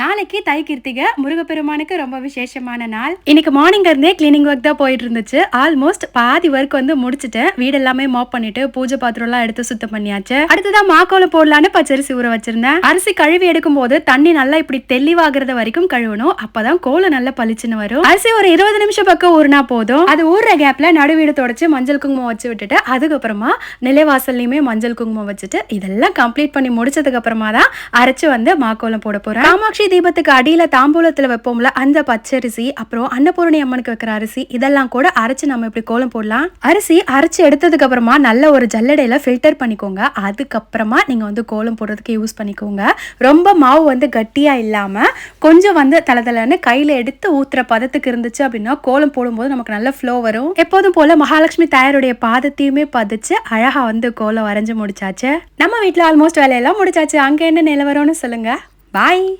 நாளைக்கு தை கிருத்திகை முருகப்பெருமானுக்கு ரொம்ப விசேஷமான நாள். இன்னைக்கு மார்னிங் இருந்தே கிளீனிங் ஒர்க் தான் போயிட்டு இருந்துச்சு. ஆல்மோஸ்ட் பாதி ஒர்க் வந்து முடிச்சுட்டேன். வீடு எல்லாமே மாப் பண்ணிட்டு பூஜை பாத்திரம் எல்லாம் எடுத்து சுத்தம் பண்ணியாச்சு. அடுத்ததான் மாக்கோலம் போடலான்னு பச்சரிசி ஊற வச்சிருந்தேன். அரிசி கழுவி எடுக்கும் போது தண்ணி நல்லா இப்படி தெளிவாகிறது வரைக்கும் கழுவணும். அப்பதான் கோலம் நல்லா பளிச்சுன்னு வரும். அரிசி ஒரு இருபது நிமிஷம் பக்கம் ஊறினா போதும். அது ஊறுற கேப்ல நடுவீடு தொடச்சு மஞ்சள் குங்குமம் வச்சு விட்டுட்டு அதுக்கப்புறமா நிலைவாசல்லையுமே மஞ்சள் குங்குமம் வச்சுட்டு இதெல்லாம் கம்ப்ளீட் பண்ணி முடிச்சதுக்கு அப்புறமா தான் அரைச்சு வந்து மாக்கோலம் போட போறேன். காமாட்சி தீபத்துக்கு அடியில் தாம்பூலத்தில் வைப்போம்ல அந்த பச்சரிசி அப்புறம் அன்னபூரணி அம்மனுக்கு வைக்கிற அரிசி இதெல்லாம் கூட அரைச்சு நம்ம இப்படி கோலம் போடலாம். அரிசி அரைச்சு எடுத்ததுக்கு அப்புறமா நல்ல ஒரு ஜல்லடையில ஃபில்டர் பண்ணிக்கோங்க. அதுக்கப்புறமா நீங்க வந்து கோலம் போடுறதுக்கு யூஸ் பண்ணிக்கோங்க. ரொம்ப மாவு வந்து கட்டியா இல்லாம கொஞ்சம் வந்து தளதளன்னு கையில எடுத்து ஊத்துற பதத்துக்கு இருந்துச்சு அப்படின்னா கோலம் போடும்போது நமக்கு நல்ல ஃப்ளோ வரும். எப்போதும் போல மகாலட்சுமி தாயாருடைய பாதத்தையுமே பதிச்சு அழகா வந்து கோலம் வரைஞ்சு முடிச்சாச்சு. நம்ம வீட்டில் ஆல்மோஸ்ட் வேலையெல்லாம் முடிச்சாச்சு. அங்க என்ன நிலவரம்னு சொல்லுங்க. பாய்